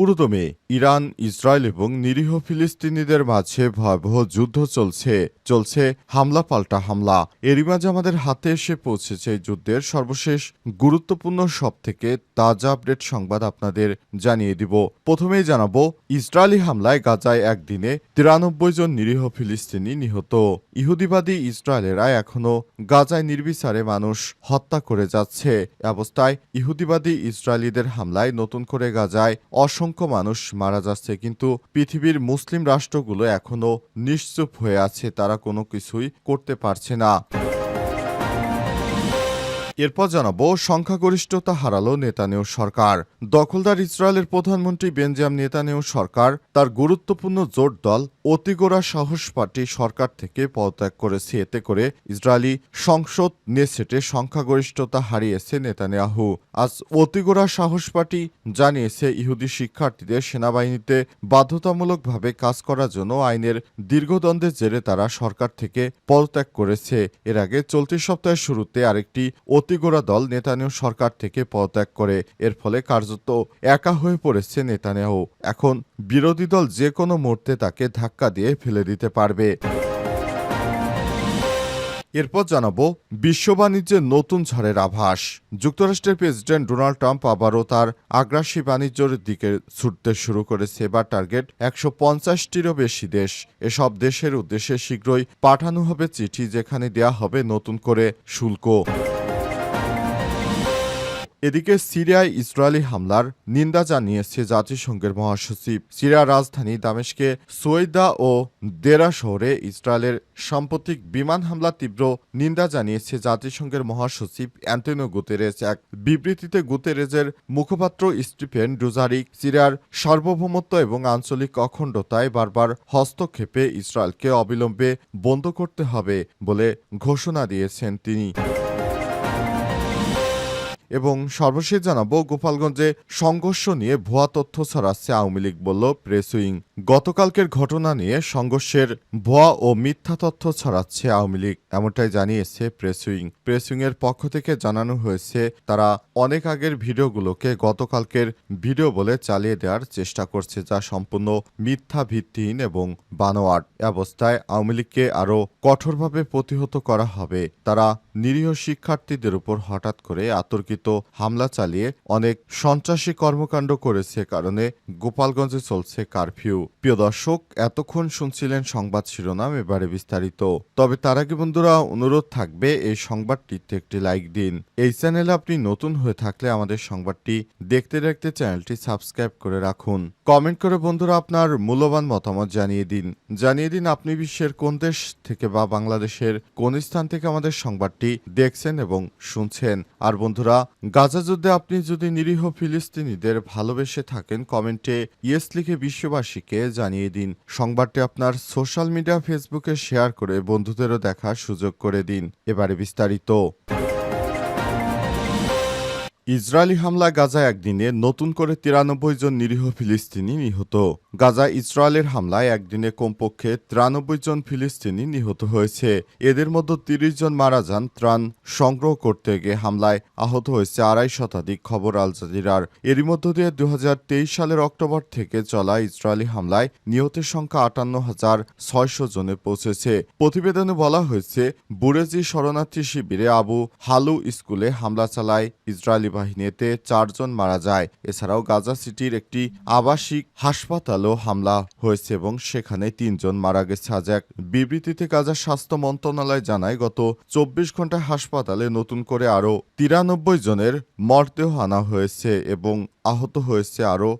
পুরোদমে Iran, Israel এবং নিরীহ ফিলিস্তিনিদের মাঝে ভয়াবহ যুদ্ধ চলছে চলছে হামলা পাল্টা হামলা। এরই মাঝে আমাদের হাতে এসে পৌঁছেছে যুদ্ধের সর্বশেষ গুরুত্বপূর্ণ সব থেকে তাজা আপডেট সংবাদ আপনাদের জানিয়ে দিব। প্রথমেই জানাব, ইসরায়েলি হামলায় গাজায় একদিনে তিরানব্বই জন নিরীহ ফিলিস্তিনি নিহত। ইহুদিবাদী ইসরায়েলেরা এখনও গাজায় নির্বিচারে মানুষ হত্যা করে যাচ্ছে। অবস্থায় ইহুদিবাদী ইসরায়েলিদের হামলায় নতুন করে গাজায় অসংখ্য মানুষ মারা যাচ্ছে, কিন্তু পৃথিবীর মুসলিম রাষ্ট্রগুলো এখনও নিশ্চুপ হয়ে আছে, তারা কোনো কিছুই করতে পারছে না। এরপর জানাব, সংখ্যাগরিষ্ঠতা হারালো নেতানিয়াহু সরকার। দখলদার ইসরায়েলের প্রধানমন্ত্রী বেঞ্জাম নেতানিয়াহু সরকার তার গুরুত্বপূর্ণ জোট দল অতিগোড়া সাহস পার্টি সরকার থেকে পদত্যাগ করেছে। এতে করে ইসরায়েলি সংসদ নেসেটে সংখ্যাগরিষ্ঠতা হারিয়েছে নেতানিয়াহু। আজ অতিগোড়া সাহস পার্টি জানিয়েছে, ইহুদি শিক্ষার্থীদের সেনাবাহিনীতে বাধ্যতামূলকভাবে কাজ করার জন্য আইনের দীর্ঘদ্বন্দ্বের জেরে তারা সরকার থেকে পদত্যাগ করেছে। এর আগে চলতি সপ্তাহের শুরুতে আরেকটি অতিগোড়া দল নেতানিয়াহু সরকার থেকে পদত্যাগ করে। এর ফলে কার্যত একা হয়ে পড়েছে নেতানিয়াহু। এখন বিরোধী দল যে কোনো মুহূর্তে তাকে ধাক্কা দিয়ে ফেলে দিতে পারবে। এরপর জানাব বিশ্ব বাণিজ্যের নতুন ঝড়ের আভাস। যুক্তরাষ্ট্রের প্রেসিডেন্ট ডোনাল্ড ট্রাম্প আবারও তার আগ্রাসী বাণিজ্যের দিকে ছুটতে শুরু করেছে এবার টার্গেট একশো পঞ্চাশটিরও বেশি দেশ। এসব দেশের উদ্দেশ্যে শীঘ্রই পাঠানো হবে চিঠি যেখানে দেয়া হবে নতুন করে শুল্ক। এদিকে সিরিয়ায় ইসরায়েলি হামলার নিন্দা জানিয়েছে জাতিসংঘের মহাসচিব। সিরিয়ার রাজধানী দামেশকে সোয়েদা ও দেরা শহরে ইসরায়েলের সাম্প্রতিক বিমান হামলা তীব্র নিন্দা জানিয়েছে জাতিসংঘের মহাসচিব অ্যান্টনিও গুতেরেজ এক বিবৃতিতে গুতেরেজের মুখপাত্র স্টিফেন ডুজারিক সিরিয়ার সার্বভৌমত্ব এবং আঞ্চলিক অখণ্ডতায় বারবার হস্তক্ষেপে ইসরায়েলকে অবিলম্বে বন্ধ করতে হবে বলে ঘোষণা দিয়েছেন তিনি। এবং সর্বশেষ জানাব, গোপালগঞ্জে সংঘর্ষ নিয়ে ভুয়া তথ্য ছড়াচ্ছে আওয়ামী লীগ, বলল প্রেস উইং গতকালকের ঘটনা নিয়ে সংঘর্ষের ভুয়া ও মিথ্যা তথ্য ছড়াচ্ছে আওয়ামী লীগ, এমনটাই জানিয়েছে প্রেস উইং প্রেস এর পক্ষ থেকে জানানো হয়েছে, তারা অনেক আগের ভিডিওগুলোকে গতকালকের ভিডিও বলে চালিয়ে দেওয়ার চেষ্টা করছে, যা সম্পূর্ণ মিথ্যা ভিত্তিহীন এবং বানোয়াট অবস্থায় আওয়ামী লীগকে আরও কঠোরভাবে প্রতিহত করা হবে। তারা নিরীহ শিক্ষার্থীদের উপর হঠাৎ করে আতর্কিত হামলা চালিয়ে অনেক সন্ত্রাসী কর্মকাণ্ড করেছে কারণে গোপালগঞ্জে চলছে কারফিউ। প্রিয় দর্শক, এতক্ষণ শুনছিলেন সংবাদ শিরোনাম, এবারে বিস্তারিত। তবে তার আগে বন্ধুরা, অনুরোধ থাকবে এই সংবাদটিতে একটি লাইক দিন। এই চ্যানেলে আপনি নতুন হয়ে থাকলে আমাদের সংবাদটি দেখতে দেখতে চ্যানেলটি সাবস্ক্রাইব করে রাখুন। কমেন্ট করে বন্ধুরা আপনার মূল্যবান মতামত জানিয়ে দিন। জানিয়ে দিন আপনি বিশ্বের কোন দেশ থেকে বা বাংলাদেশের কোন স্থান থেকে আমাদের সংবাদটি দেখছেন এবং শুনছেন। আর বন্ধুরা গাজা যুদ্ধে আপনি যদি নিরীহ ফিলিস্তিনিদের ভালোবেসে থাকেন, কমেন্টে ইয়েস লিখে বিশ্ববাসীকে জানিয়ে দিন। সংবাদটি আপনার সোশ্যাল মিডিয়া ফেসবুকে শেয়ার করে বন্ধুদেরও দেখার সুযোগ করে দিন। এবারে বিস্তারিত। ইসরায়েলি হামলা গাজা একদিনে নতুন করে তিরানব্বই জন নিরীহ ফিলিস্তিনি নিহত। গাজা ইসরায়েলের হামলায় একদিনে কমপক্ষে তিরানব্বই জন ফিলিস্তিনি নিহত হয়েছে। এদের মধ্যে তিরিশ জন মারা যান, ত্রাণ সংগ্রহ করতে গিয়ে হামলায় আহত হয়েছে আড়াই শতাধিক, খবর আল জাজিরার। এরই মধ্য দিয়ে দু হাজার তেইশ সালের অক্টোবর থেকে চলা ইসরায়েলি হামলায় নিহতের সংখ্যা আটান্ন হাজার ছয়শো জনে পৌঁছেছে। প্রতিবেদনে বলা হয়েছে, বুরেজি শরণার্থী শিবিরে আবু হালু স্কুলে হামলা চালায় ইসরায়েলি বাহিনীতে চারজন মারা যায়। এছাড়াও গাজা সিটির একটি আবাসিক হাসপাতালও হামলা হয়েছে এবং সেখানে তিনজন মারা গেছে। আজ এক বিবৃতিতে গাজা স্বাস্থ্য মন্ত্রণালয় জানায়, গত চব্বিশ ঘণ্টা হাসপাতালে নতুন করে আরও তিরানব্বই জনের মরদেহ আনা হয়েছে এবং আহত হয়েছে আরও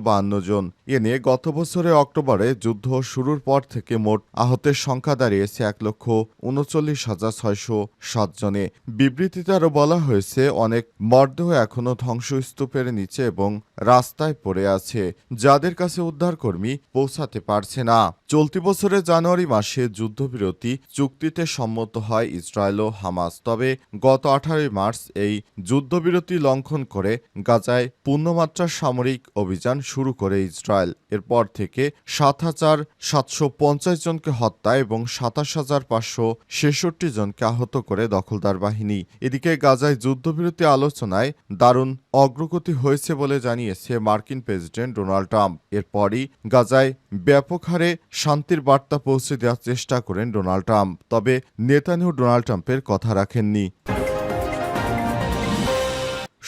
বাহান্ন জন। এ নিয়ে গত বছরের অক্টোবরে যুদ্ধ শুরুর পর থেকে মোট আহতের সংখ্যা দাঁড়িয়েছে এক লক্ষ উনচল্লিশ হাজার ছয়শো সাত জনে। বিবৃতিতে আরও বলা হয়েছে, অনেক মরদেহ এখনও ধ্বংসস্তূপের নিচে এবং রাস্তায় পড়ে আছে। যাদের কাছে উদ্ধারকর্মী পৌঁছাতে পারছে না। চলতি বছরের জানুয়ারি মাসে যুদ্ধবিরতি চুক্তিতে সম্মত হয় ইসরায়েল ও হামাস। তবে গত আঠারোই মার্চ এই যুদ্ধবিরতি লঙ্ঘন করে গাজায় পূর্ণমাত্রার সামরিক অভিযান শুরু করে ইসরায়েল। এরপর থেকে সাত হাজার সাতশো পঞ্চাশ জনকে হত্যা এবং সাতাশ হাজার পাঁচশো ছেষট্টি জনকে আহত করে দখলদার বাহিনী। এদিকে গাজায় যুদ্ধবিরতি আলোচনায় দারুণ অগ্রগতি হয়েছে বলে জানিয়েছে মার্কিন প্রেসিডেন্ট ডোনাল্ড ট্রাম্প। এরপরই গাজায় ব্যাপক হারে শান্তির বার্তা পৌঁছে দেওয়ার চেষ্টা করেন ডোনাল্ড ট্রাম্প। তবে নেতানিয়াহু ডোনাল্ড ট্রাম্পের কথা রাখেননি।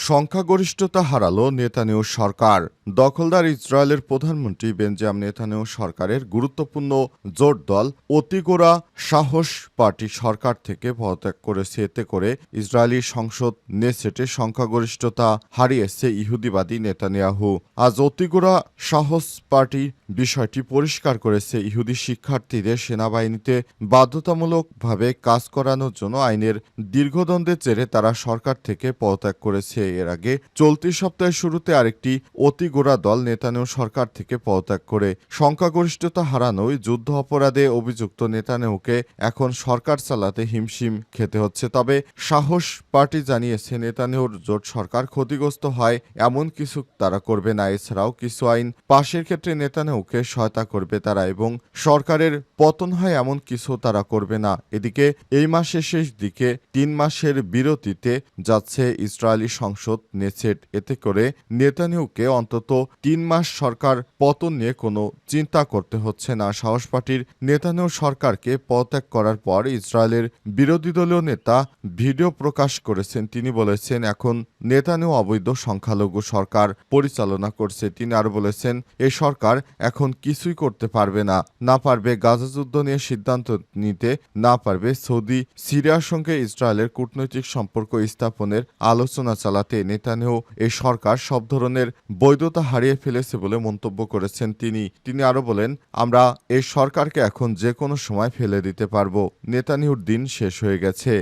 সংখ্যাগরিষ্ঠতা হারালো নেতানিয়াহু সরকার। দখলদার ইসরায়েলের প্রধানমন্ত্রী বেঞ্জাম নেতানিয়াহু সরকারের গুরুত্বপূর্ণ জোট দল অতিগোড়া সাহস পার্টি সরকার থেকে পদত্যাগ করেছে। এতে করে ইসরায়েলি সংসদ নেসেটে সংখ্যাগরিষ্ঠতা হারিয়েছে ইহুদিবাদী নেতানিয়াহু। আজ অতিগোড়া সাহস পার্টি বিষয়টি পরিষ্কার করেছে ইহুদি শিক্ষার্থীদের সেনাবাহিনীতে বাধ্যতামূলকভাবে কাজ করানোর জন্য আইনের দীর্ঘদ্বন্দ্বের জেরে তারা সরকার থেকে পদত্যাগ করেছে। এর আগে চলতি সপ্তাহের শুরুতে আরেকটি অতি গোড়া দল নেতানেও সরকার থেকে পদত্যাগ করে সংখ্যাগরিষ্ঠতা হারানোয় যুদ্ধ অপরাধে অভিযুক্ত নেতানিয়াহুকে এখন সরকার চালাতে হিমশিম খেতে হচ্ছে। তবে সাহস পার্টি জানিয়েছে, নেতানিয়াহুর জোট সরকার ক্ষতিগ্রস্ত হয় এমন কিছু তারা করবে না। এছাড়াও কিছু আইন পাশের ক্ষেত্রে নেতানিয়াহুকে সহায়তা করবে তারা এবং সরকারের পতন হয় এমন কিছু তারা করবে না। এদিকে এই মাসের শেষ দিকে তিন মাসের বিরতিতে যাচ্ছে ইসরায়েলি সংসদ নেসেট। এতে করে নেতানিয়াহুকে অন্তত তিন মাস সরকার পতন নিয়ে কোনো চিন্তা করতে হচ্ছে না। সাহস পার্টির নেতানিয়াহু সরকারকে পদত্যাগ করার পর ইসরায়েলের বিরোধী দলীয় নেতা ভিডিও প্রকাশ করেছেন। তিনি বলেছেন, এখন নেতানিয়াহু অবৈধ সংখ্যালঘু সরকার পরিচালনা করছে। তিনি আরও বলেছেন এই সরকার এখন কিছুই করতে পারবে না। না পারবে গাজা যুদ্ধ নিয়ে সিদ্ধান্ত নিতে, না পারবে সৌদি, সিরিয়ার সঙ্গে ইসরায়েলের কূটনৈতিক সম্পর্ক স্থাপনের আলোচনা চালাতে। নেতানিয়াহু এই সরকার সব ধরনের বৈধতা হারিয়ে ফেলেছে বলে মন্তব্য করেছেন তিনি। তিনি আরও বলেন, আমরা এই সরকারকে এখন যে কোনো সময় ফেলে দিতে পারব। নেতানিয়াহুর দিন শেষ হয়ে গেছে।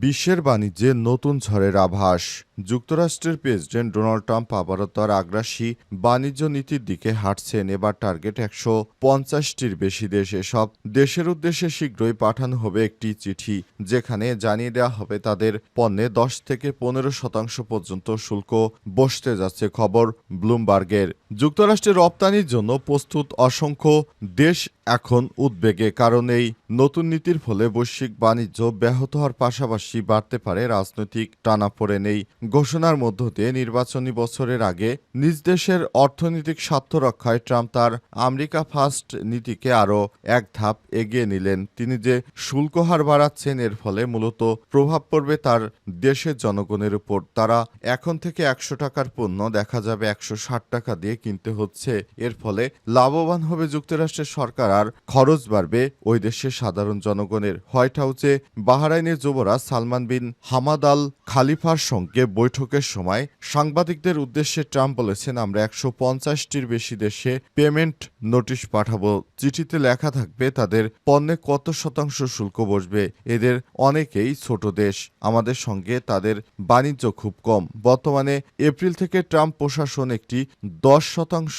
বিশ্বের বাণিজ্যে নতুন ঝড়ের আভাস। যুক্তরাষ্ট্রের প্রেসিডেন্ট ডোনাল্ড ট্রাম্প আবারও তার আগ্রাসী বাণিজ্য নীতির দিকে হাঁটছেন। এবার টার্গেট একশো পঞ্চাশটির বেশি দেশ। এসব দেশের উদ্দেশ্যে শীঘ্রই পাঠানো হবে একটি চিঠি, যেখানে জানিয়ে দেওয়া হবে তাদের পণ্যে দশ থেকে পনেরো শতাংশ পর্যন্ত শুল্ক বসতে যাচ্ছে খবর ব্লুমবার্গের। যুক্তরাষ্ট্রের রপ্তানির জন্য প্রস্তুত অসংখ্য দেশ এখন উদ্বেগে, কারণ এই নতুন নীতির ফলে বৈশ্বিক বাণিজ্য ব্যাহত হওয়ার পাশাপাশি বাড়তে পারে রাজনৈতিক টানাপোড়েন। এই ঘোষণার মধ্য দিয়ে নির্বাচনী বছরের আগে নিজ দেশের অর্থনৈতিক স্বার্থ রক্ষায় ট্রাম্প তার আমেরিকা ফার্স্ট নীতিকে আরও এক ধাপ এগিয়ে নিলেন। তিনি যে শুল্ক হার বাড়াচ্ছেন, এর ফলে মূলত প্রভাব পড়বে তার দেশের জনগণের উপর। তারা এখন থেকে একশো টাকার পণ্য, দেখা যাবে একশো ষাট টাকা দিয়ে কিনতে হচ্ছে। এর ফলে লাভবান হবে যুক্তরাষ্ট্রের সরকার, আর খরচ বাড়বে ওই দেশের সাধারণ জনগণের হোয়াইট হাউসে বাহারাইনের যুবরাজ সালমান বিন হামাদ আল খালিফার সঙ্গে বৈঠকের সময় সাংবাদিকদের উদ্দেশ্যে ট্রাম্প বলেছেন, আমরা একশো পঞ্চাশটির বেশি দেশে পেমেন্ট নোটিশ পাঠাবো। চিঠিতে লেখা থাকবে, তাদের পণ্যে কত শতাংশ শুল্ক বসবে। এদের অনেকেই ছোট দেশ। আমাদের সঙ্গে তাদের বাণিজ্য খুব কম। বর্তমানে এপ্রিল থেকে ট্রাম্প প্রশাসন একটি দশ শতাংশ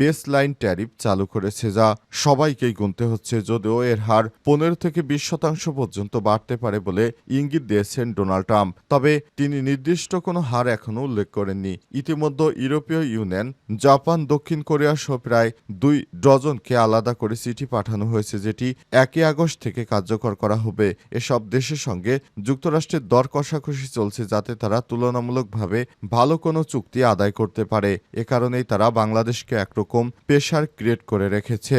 বেসলাইন ট্যারিফ চালু করেছে, যা সবাইকেই গুনতে হচ্ছে। যদিও এর হার পনেরো থেকে বিশ শতাংশ পর্যন্ত বাড়তে পারে বলে ইঙ্গিত দিয়েছেন ডোনাল্ড ট্রাম্প। তবে তিনি নির্দিষ্ট কোনো হার এখনও উল্লেখ করেননি। ইতিমধ্যে ইউরোপীয় ইউনিয়ন, জাপান, দক্ষিণ কোরিয়া সহ প্রায় দুই ডজনকে আলাদা করে চিঠি পাঠানো হয়েছে, যেটি একই আগস্ট থেকে কার্যকর করা হবে। এসব দেশের সঙ্গে যুক্তরাষ্ট্রের দর কষাকষি চলছে, যাতে তারা তুলনামূলকভাবে ভালো কোনো চুক্তি আদায় করতে পারে। এ কারণেই তারা বাংলাদেশকে একরকম পেশার ক্রিয়েট করে রেখেছে।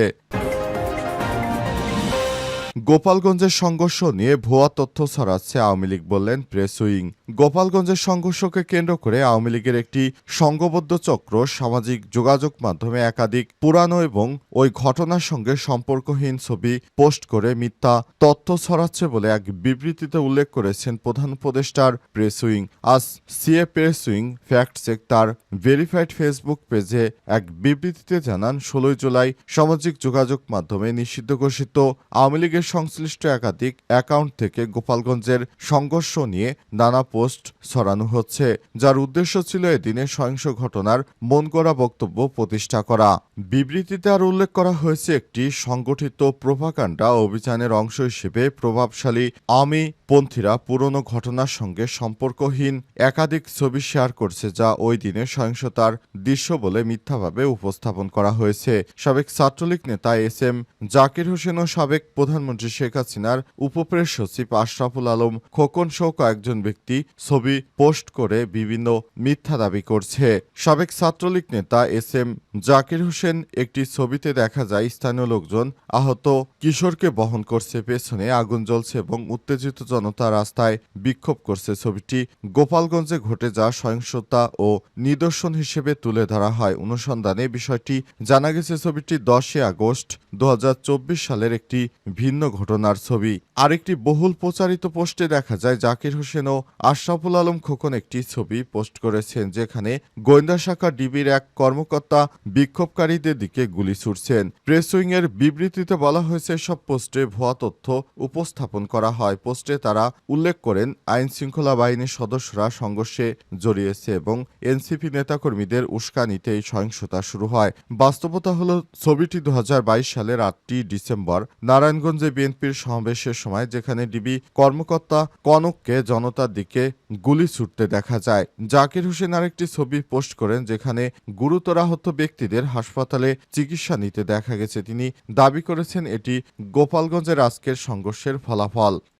গোপালগঞ্জের সংঘর্ষ নিয়ে ভুয়া তথ্য ছড়াচ্ছে আওয়ামী লীগ বললেন প্রেস উইং গোপালগঞ্জের সংঘর্ষকে কেন্দ্র করে আওয়ামী লীগের একটি সংঘবদ্ধ চক্র সামাজিক যোগাযোগ মাধ্যমে একাধিক পুরানো এবং ওই ঘটনার সঙ্গে সম্পর্কহীন ছবি পোস্ট করে মিথ্যা তথ্য ছড়াচ্ছে বলে এক বিবৃতিতে উল্লেখ করেছেন প্রধান উপদেষ্টার প্রেস উইং আজ CA press wing fact check তার ভেরিফাইড ফেসবুক পেজে এক বিবৃতিতে জানান, ষোলোই জুলাই সামাজিক যোগাযোগ মাধ্যমে নিষিদ্ধ ঘোষিত আওয়ামী লীগের সংশ্লিষ্ট একাধিক অ্যাকাউন্ট থেকে গোপালগঞ্জের সংঘর্ষ নিয়ে নানা পোস্ট ছড়ানো হচ্ছে, যার উদ্দেশ্য ছিল এদিনে সহিংস ঘটনার মন করা বক্তব্য প্রতিষ্ঠা করা। বিবৃতিতে আর উল্লেখ করা হয়েছে, একটি সংগঠিত প্রভাকাণ্ডা অভিযানের অংশ হিসেবে প্রভাবশালী আওয়ামী পন্থীরা পুরনো ঘটনার সঙ্গে সম্পর্কহীন একাধিক ছবি শেয়ার করছে যা ওই দিনে সহিংসতার দৃশ্য বলে মিথ্যাভাবে উপস্থাপন করা হয়েছে। সাবেক ছাত্রলীগ নেতা এস এম জাকির হোসেন ও সাবেক প্রধানমন্ত্রী শেখ হাসিনার উপপ্রেস সচিব আশরাফুল আলম খোকন সহ কয়েকজন ব্যক্তি ছবি পোস্ট করে বিভিন্ন মিথ্যা দাবি করছে। সাবেক ছাত্রলীগ নেতা এস এম জাকির হোসেন একটি ছবিতে দেখা যায় স্থানীয় লোকজন আহত কিশোরকে বহন করছে, পেছনে আগুন জ্বলছে এবং উত্তেজিত জনতা রাস্তায় বিক্ষোভ করছে ছবিটি। গোপালগঞ্জে ঘটে যাওয়া সহিংসতা ও নিদর্শন হিসেবে তুলে ধরা হয় অনুসন্ধানে। বিষয়টি জানা গেছে ছবিটি দশই আগস্ট দু সালের একটি ভিন্ন ঘটনার ছবি। আরেকটি বহুল প্রচারিত পোস্টে দেখা যায়, জাকির হোসেন ও আশরাফুল আলম খোকন একটি ছবি পোস্ট করেছেন, যেখানে গোয়েন্দা শাখা ডিবির এক কর্মকর্তা বিক্ষোভকারীদের দিকে গুলি ছুটছেন প্রেস এর বিবৃতিতে বলা হয়েছে, সব পোস্টে ভুয়া তথ্য উপস্থাপন করা হয়। পোস্টে তারা উল্লেখ করেন, আইন শৃঙ্খলা বাহিনীর সদস্যরা সংঘর্ষে জড়িয়েছে এবং এনসিপি নেতাকর্মীদের উস্কানিতে এই সহিংসতা শুরু হয়। বাস্তবতা হলো, ছবিটি দু হাজার বাইশ সালের আটটি ডিসেম্বর নারায়ণগঞ্জে বিএনপির সমাবেশের সময় যেখানে ডিবি কর্মকর্তা কনককে জনতার দিকে গুলি ছুটতে দেখা যায়। জাকির হোসেন আরেকটি ছবি পোস্ট করেন যেখানে গুরুতর আহত ব্যক্তিদের হাসপাতালে চিকিৎসা নিতে দেখা গেছে। তিনি দাবি করেছেন, এটি গোপালগঞ্জের আজকের সংঘর্ষের ফলাফল।